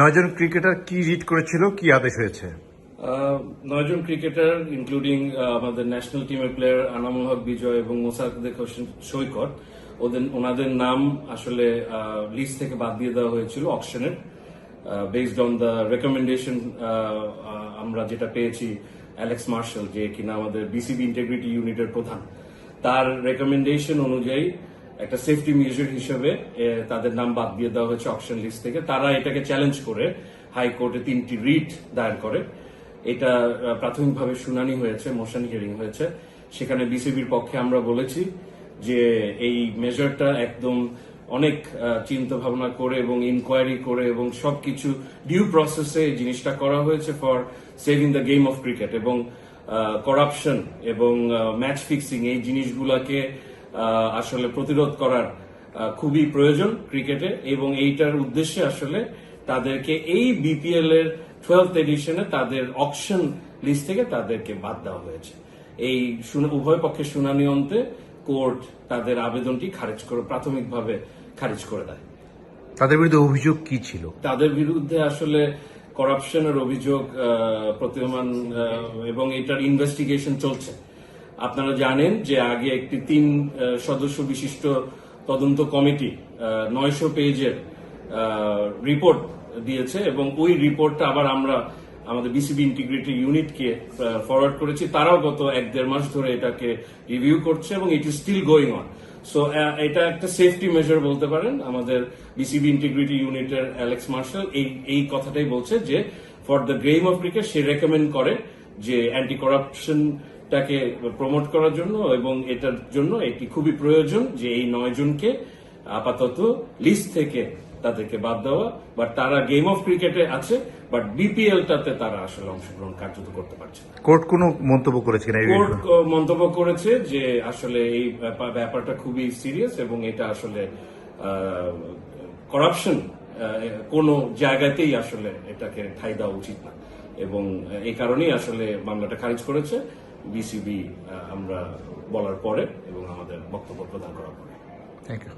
নয়জন ক্রিকেটার কি রিড করেছিল, কি আদেশ হয়েছে? নয়জন ক্রিকেটার ইনক্লুডিং আমাদের ন্যাশনাল টিমের প্লেয়ার আনামুল হক বিজয় এবং মোসাদ্দেক হোসেন সৈকত। ওদের, ওনাদের নাম আসলে লিস্ট থেকে বাদ দিয়ে দেওয়া হয়েছিল অকশনের বেসড অন দ্য রেকমেন্ডেশন আমরা যেটা পেয়েছি অ্যালেক্স মার্শাল যে কিনা আমাদের বিসিবি ইন্টিগ্রিটি ইউনিটের প্রধান। তার রেকমেন্ডেশন অনুযায়ী একটা সেফটি মেজার হিসেবে তাদের নাম বাদ দিয়ে দেওয়া হয়েছে অকশন লিস্ট থেকে। তারা এটাকে চ্যালেঞ্জ করে হাইকোর্টে তিনটি রিট দায়ের করে। এটা প্রাথমিকভাবে শুনানি হয়েছে মোশন হিয়ারিং হয়েছে। সেখানে বিসিবির পক্ষে আমরা বলেছি যে, এই মেজারটা একদম অনেক চিন্তা ভাবনা করে এবং ইনকোয়ারি করে এবং সবকিছু ডিউ প্রসেসে জিনিসটা করা হয়েছে for saving the game of cricket এবং করাপশন এবং ম্যাচ ফিক্সিং এই জিনিসগুলোকে আসলে প্রতিরোধ করার খুবই প্রয়োজন ক্রিকেটে এবং এইটার উদ্দেশ্যে আসলে তাদেরকে এই বিপিএল এর টুয়েলথ এডিশনে তাদের অকশন লিস্ট থেকে তাদেরকে বাদ দেওয়া হয়েছে। এই উভয় পক্ষের শুনানি অন্তে কোর্ট তাদের আবেদনটি খারিজ করে প্রাথমিকভাবে খারিজ করে দেয়। তাদের বিরুদ্ধে অভিযোগ কি ছিল? তাদের বিরুদ্ধে আসলে করাপশনের অভিযোগ প্রতীয়মান এবং এটার ইনভেস্টিগেশন চলছে। আপনারা জানেন যে আগে একটি তিন সদস্য বিশিষ্ট তদন্ত কমিটি নয়শো পেজের রিপোর্ট দিয়েছে এবং ওই রিপোর্টটা আবার আমরা আমাদের বিসিবি ইন্টিগ্রিটি ইউনিটকে ফরওয়ার্ড করেছি। তারাও গত এক দেড় মাস ধরে এটাকে রিভিউ করছে এবং it is still going on so এটা একটা সেফটি মেজার বলতে পারেন। আমাদের বিসিবি ইন্টিগ্রিটি ইউনিটের অ্যালেক্স মার্শাল এই এই কথাটাই বলছে যে for the game of cricket say recommend করে যে অ্যান্টি করাপশনটাকে প্রমোট করার জন্য এবং এটার জন্য এটি খুবই প্রয়োজন যে এই নয় জনকে আপাতত লিস্ট থেকে তাদেরকে বাদ দেওয়া বাট তারা গেম অফ ক্রিকেটে আছে বাট বিপিএলটাতে তারা আসলে অংশগ্রহণ কার্যত করতে পারছে না। কোর্ট কোনো মন্তব্য করেছে এই কোর্ট মন্তব্য করেছে যে আসলে এই ব্যাপা- ব্যাপারটা খুবই সিরিয়াস এবং এটা আসলে করাপশন কোনো জায়গাতেই আসলে এটাকে ঠাই দেওয়া উচিত না। এবং এই কারণেই আসলে মামলাটা খারিজ করেছে। বিসিবি আমরা বলার পরে এবং আমাদের বক্তব্য প্রদান করার পরে। Thank you